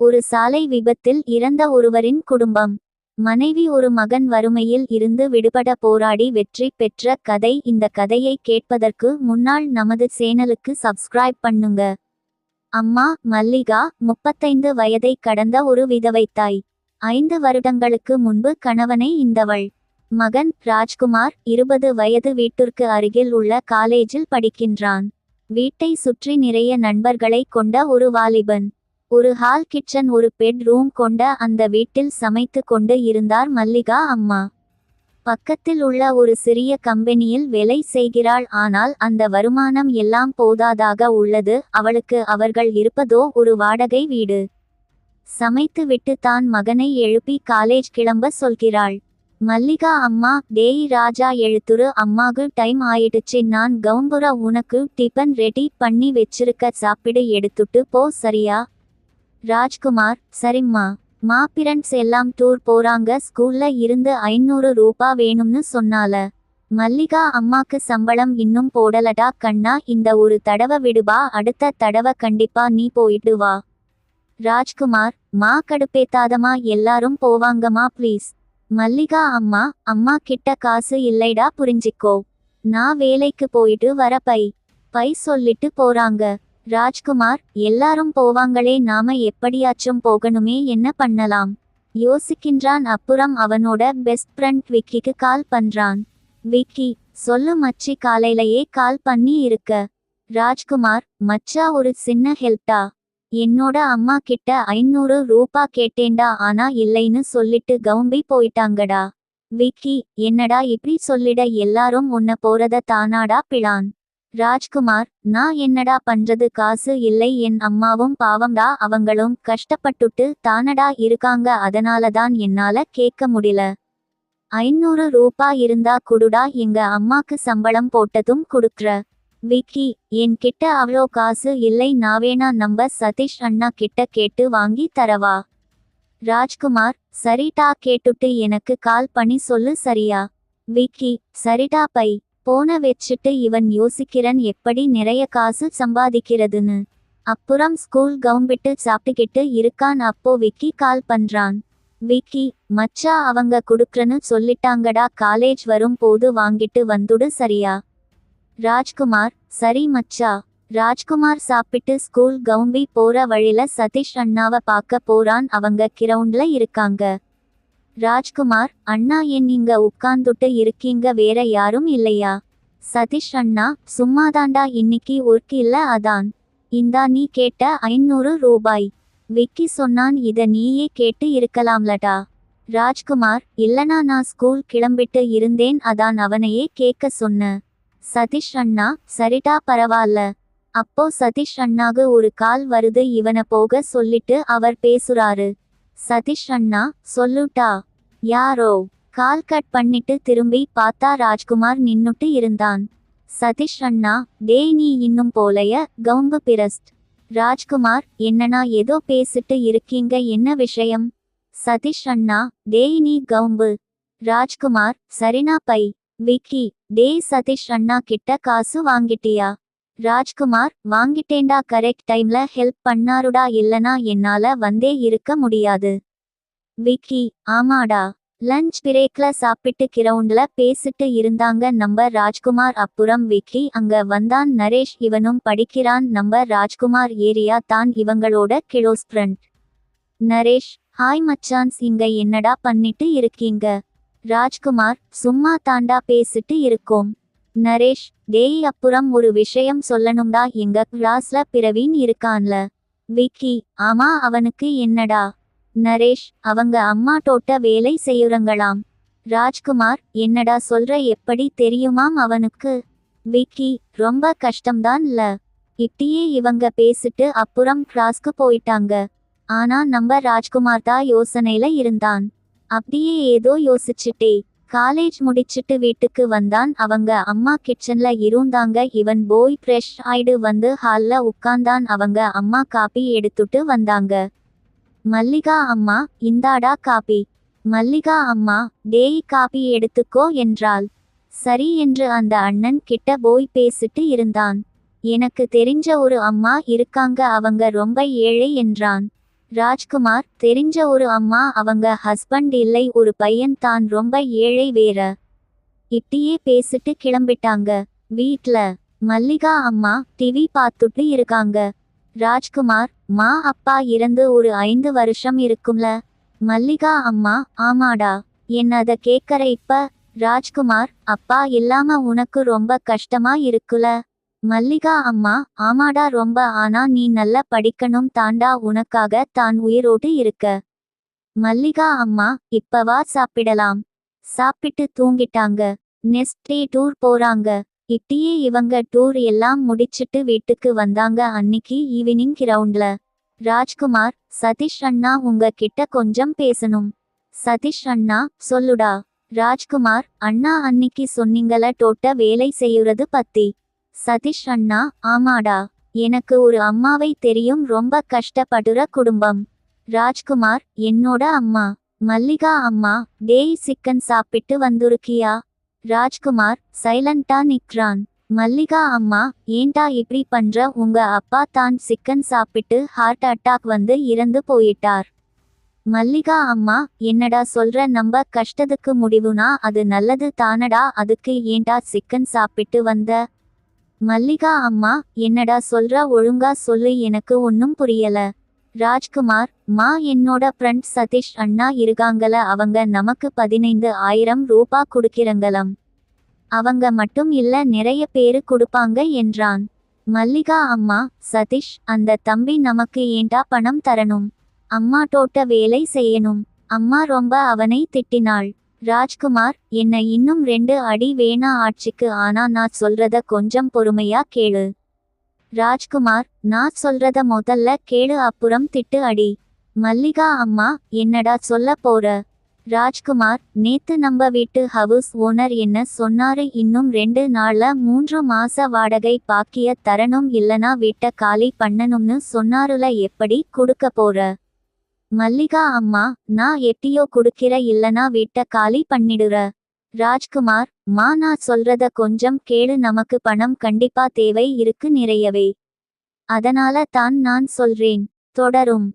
ஒரு சாலை விபத்தில் இறந்த ஒருவரின் குடும்பம். மனைவி ஒரு மகன் வறுமையில் இருந்து விடுபட போராடி வெற்றி பெற்ற கதை. இந்த கதையை கேட்பதற்கு முன்னால் நமது சேனலுக்கு சப்ஸ்கிரைப் பண்ணுங்க. அம்மா மல்லிகா முப்பத்தைந்து வயதை கடந்த ஒரு விதவை தாய் ஐந்து வருடங்களுக்கு முன்பு கணவனை இந்தவள். மகன் ராஜ்குமார் இருபது வயது வீட்டிற்கு அருகில் உள்ள காலேஜில் படிக்கின்றான். வீட்டை சுற்றி நிறைய நண்பர்களை கொண்ட ஒரு வாலிபன். ஒரு ஹால் கிச்சன் ஒரு பெட் ரூம் கொண்ட அந்த வீட்டில் சமைத்து கொண்டு இருந்தார் மல்லிகா அம்மா. பக்கத்தில் உள்ள ஒரு சிறிய கம்பெனியில் வேலை செய்கிறாள். ஆனால் அந்த வருமானம் எல்லாம் போதாதாக உள்ளது. அவளுக்கு அவர்கள் இருப்பதோ ஒரு வாடகை வீடு. சமைத்து விட்டு தான் மகனை எழுப்பி காலேஜ் கிளம்ப சொல்கிறாள். மல்லிகா அம்மா டேய் ராஜா எழுத்துரு அம்மாக்கு டைம் ஆயிடுச்சு. நான் கவும்புற உனக்கு டிபன் ரெடி பண்ணி வச்சிருக்க. சாப்பிடு எடுத்துட்டு போ சரியா? ராஜ்குமார் சரிம்மா மா பிரண்ட்ஸ் எல்லாம் டூர் போறாங்க ஸ்கூல்ல இருந்து ஐநூறு ரூபா வேணும்னு சொன்னால. மல்லிகா அம்மாக்கு சம்பளம் இன்னும் போடலடா கண்ணா இந்த ஒரு தடவை விடுவா அடுத்த தடவை கண்டிப்பா நீ போயிட்டு வா. ராஜ்குமார் மா கடுப்பேத்தாதமா எல்லாரும் போவாங்கம்மா ப்ளீஸ் மல்லிகா அம்மா அம்மா கிட்ட காசு இல்லைடா புரிஞ்சிக்கோ. நான் வேலைக்கு போயிட்டு வர பை பை சொல்லிட்டு போறாங்க. ராஜ்குமார் எல்லாரும் போவாங்களே நாம எப்படியாச்சும் போகணுமே என்ன பண்ணலாம்? யோசிக்கின்றான் அப்புறம் அவனோட பெஸ்ட் ஃப்ரெண்ட் விக்கிக்கு கால் பண்றான். விக்கி சொல்லு மச்சி காலையிலயே கால் பண்ணி இருக்க. ராஜ்குமார் மச்சா ஒரு சின்ன ஹெல்ப்டா? என்னோட அம்மா கிட்ட ஐநூறு ரூபா கேட்டேன்டா ஆனா இல்லைன்னு சொல்லிட்டு கவும்பி போயிட்டாங்கடா. விக்கி என்னடா இப்படி சொல்லிட எல்லாரும் உன்ன போறத தானாடா பிளான். ராஜ்குமார் நான் என்னடா பண்றது? காசு இல்லை. என் அம்மாவும் பாவம்டா அவங்களும் கஷ்டப்பட்டுட்டு தானடா இருக்காங்க. அதனாலதான் என்னால கேட்க முடியல. ஐநூறு ரூபா இருந்தா குடுடா. எங்க அம்மாக்கு சம்பளம் போட்டதும் குடுக்குற. விக்கி என் கிட்ட அவ்வளோ காசு இல்லை. நாவேனா நம்ப சதீஷ் அண்ணா கிட்ட கேட்டு வாங்கி தரவா? ராஜ்குமார் சரிடா. கேட்டுட்டு எனக்கு கால் பண்ணி சொல்லு சரியா? விக்கி சரிடா பை. போன வச்சுட்டு இவன் யோசிக்கிறன் எப்படி நிறைய காசு சம்பாதிக்கிறதுன்னு. அப்புறம் ஸ்கூல் கவும்பிட்டு சாப்பிட்டுக்கிட்டு இருக்கான். அப்போ விக்கி கால் பண்றான். விக்கி மச்சா அவங்க குடுக்கறன்னு சொல்லிட்டாங்கடா. காலேஜ் வரும் போது வாங்கிட்டு வந்துடு சரியா? ராஜ்குமார் சரி மச்சா. ராஜ்குமார் சாப்பிட்டு ஸ்கூல் கவும்பி போற வழியில சதீஷ் அண்ணாவை பார்க்க போறான். அவங்க கிரவுண்ட்ல இருக்காங்க. ராஜ்குமார் அண்ணா என் இங்க உட்கார்ந்துட்டு இருக்கீங்க? வேற யாரும் இல்லையா? சதீஷ் அண்ணா சும்மாதாண்டா இன்னைக்கு ஒர்க் இல்ல அதான். இந்தா நீ கேட்ட ஐநூறு ரூபாய். விக்கி சொன்னான் இத நீயே கேட்டு இருக்கலாம்லடா. ராஜ்குமார் இல்லனா நான் ஸ்கூல் கிளம்பிட்டு இருந்தேன் அதான் அவனையே கேட்க சொன்ன. சதீஷ் அண்ணா சரிடா பரவாயில்ல அப்போ சதீஷ் அண்ணாக்கு ஒரு கால் வருது இவனை போக சொல்லிட்டு அவர் பேசுறாரு. சதீஷ் அண்ணா சொல்லுட்டா. யாரோ? கால் கட் பண்ணிட்டு திரும்பி பார்த்தா ராஜ்குமார் நின்னுட்டு இருந்தான். சதீஷ் அண்ணா டே நீ இன்னும் போலைய? கவும்பு பிரஸ்ட் ராஜ்குமார் என்னண்ணா ஏதோ பேசிட்டு இருக்கீங்க? என்ன விஷயம்? சதீஷ் அண்ணா டே நீ கவும்பு. ராஜ்குமார் சரினா பை. விக்கி டே சதீஷ் அண்ணா கிட்ட காசு வாங்கிட்டியா? ராஜ்குமார் வாங்கிட்டேண்டா கரெக்ட் டைம்ல ஹெல்ப் பண்ணாருடா இல்லனா என்னால வந்தே இருக்க முடியாது. விக்கி ஆமாடா. லஞ்ச் பிரேக்ல சாப்பிட்டு கிரவுண்ட்ல பேசிட்டு இருந்தாங்க நம்ம ராஜ்குமார். அப்புறம் விக்கி அங்க வந்தான் நரேஷ். இவனும் படிக்கிறான் நம்ம ராஜ்குமார் ஏரியா தான் இவங்களோட கிளோஸ் ஃப்ரெண்ட். நரேஷ் ஹாய் மச்சான்ஸ் இங்க என்னடா பண்ணிட்டு இருக்கீங்க? ராஜ்குமார் சும்மா தாண்டா பேசிட்டு இருக்கோம். நரேஷ் டேய் அப்புறம் ஒரு விஷயம் சொல்லணும்டா எங்க கிளாஸ்ல பிரவீன் இருக்கான்ல. விக்கி ஆமா அவனுக்கு என்னடா? நரேஷ் அவங்க அம்மா தோட்ட வேலை செய்யுறங்களாம். ராஜ்குமார் என்னடா சொல்ற எப்படி தெரியுமாம் அவனுக்கு? விக்கி ரொம்ப கஷ்டம்தான்ல. இப்படியே இவங்க பேசிட்டு அப்புறம் கிளாஸ்க்கு போயிட்டாங்க. ஆனா நம்ம ராஜ்குமார் தான் யோசனையில இருந்தான். அப்படியே ஏதோ யோசிச்சுட்டே. காலேஜ் முடிச்சிட்டு வீட்டுக்கு வந்தான் அவங்க அம்மா கிச்சன்ல இருந்தாங்க. இவன் போய் ஃப்ரெஷ் ஆயிடு வந்து ஹால்ல உட்கார்ந்தான். அவங்க அம்மா காப்பி எடுத்துட்டு வந்தாங்க. மல்லிகா அம்மா இந்தாடா காப்பி. மல்லிகா அம்மா டேய் காப்பி எடுத்துக்கோ என்றாள். சரி என்று அந்த அண்ணன் கிட்ட போய் பேசிட்டு இருந்தான். எனக்கு தெரிஞ்ச ஒரு அம்மா இருக்காங்க. அவங்க ரொம்ப ஏழை என்றான். ராஜ்குமார் தெரிஞ்ச ஒரு அம்மா அவங்க ஹஸ்பண்ட் இல்லை ஒரு பையன் தான் ரொம்ப ஏழை வேற. இட்டியே பேசிட்டு கிளம்பிட்டாங்க. வீட்ல மல்லிகா அம்மா டிவி பார்த்துட்டு இருக்காங்க. ராஜ்குமார் மா அப்பா இறந்து ஒரு ஐந்து வருஷம் இருக்கும்ல. மல்லிகா அம்மா ஆமாடா. என்ன அதை கேட்கற இப்ப? ராஜ்குமார் அப்பா இல்லாம உனக்கு ரொம்ப கஷ்டமா இருக்குல. மல்லிகா அம்மா ஆமாடா ரொம்ப ஆனா நீ நல்லா படிக்கணும் தாண்டா உனக்காக தான் உயிரோடு இருக்க. மல்லிகா அம்மா இப்பவா சாப்பிடலாம். சாப்பிட்டு தூங்கிட்டாங்க. நெக்ஸ்ட் டே டூர் போறாங்க. இட்டியே இவங்க டூர் எல்லாம் முடிச்சிட்டு வீட்டுக்கு வந்தாங்க அன்னிக்கு ஈவினிங் கிரவுண்ட்ல. ராஜ்குமார் சதீஷ் அண்ணா உங்க கிட்ட கொஞ்சம் பேசணும். சதீஷ் அண்ணா சொல்லுடா. ராஜ்குமார் அண்ணா அன்னிக்கு சொன்னீங்கள டோட்ட வேலை செய்யுறது பத்தி. சதீஷ் அண்ணா ஆமாடா. எனக்கு ஒரு அம்மாவை தெரியும் ரொம்ப கஷ்டப்படுற குடும்பம். ராஜ்குமார் என்னோட அம்மா. மல்லிகா அம்மா டேய் சிக்கன் சாப்பிட்டு வந்துருக்கியா? ராஜ்குமார் சைலண்டா நிக்கிறான். மல்லிகா அம்மா ஏன்டா இப்படி பண்ற? உங்க அப்பா தான் சிக்கன் சாப்பிட்டு ஹார்ட் அட்டாக் வந்து இறந்து போயிட்டார். மல்லிகா அம்மா என்னடா சொல்ற? நம்ம கஷ்டத்துக்கு முடிவுனா அது நல்லது தானடா? அதுக்கு ஏன்டா சிக்கன் சாப்பிட்டு வந்த? மல்லிகா அம்மா என்னடா சொல்றா? ஒழுங்கா சொல்லு எனக்கு ஒன்னும் புரியல. ராஜ்குமார் மா என்னோட ஃப்ரெண்ட் சதீஷ் அண்ணா இருக்காங்கள அவங்க நமக்கு பதினைந்து ஆயிரம் ரூபா கொடுக்கிறங்களாம். அவங்க மட்டும் இல்ல நிறைய பேரு கொடுப்பாங்க என்றான். மல்லிகா அம்மா சதீஷ் அந்த தம்பி நமக்கு ஏண்டா பணம் தரணும்? அம்மா தோட்ட வேலை செய்யணும். அம்மா ரொம்ப அவனை திட்டினாள். ராஜ்குமார் என்ன இன்னும் ரெண்டு அடி வேணா ஆட்சிக்கு ஆனா நான் சொல்றத கொஞ்சம் பொறுமையா கேளு. ராஜ்குமார் நான் சொல்றத முதல்ல கேளு அப்புறம் திட்டு அடி. மல்லிகா அம்மா என்னடா சொல்ல போற? ராஜ்குமார் நேத்து நம்ம வீட்டு ஹவுஸ் ஓனர் என்ன சொன்னாரு இன்னும் ரெண்டு நாள்ல மூன்று மாச வாடகை பாக்கிய தரணும் இல்லனா வீட்டை காலி பண்ணணும்னு சொன்னாருல எப்படி கொடுக்க போற? மல்லிகா அம்மா நான் எட்டியோ குடுக்கிற இல்லனா வீட்ட காலி பண்ணிடுற. ராஜ்குமார் மா நான் சொல்றத கொஞ்சம் கேளு நமக்கு பணம் கண்டிப்பா தேவை இருக்கு நிறையவே. அதனால தான் நான் சொல்றேன். தொடரும்.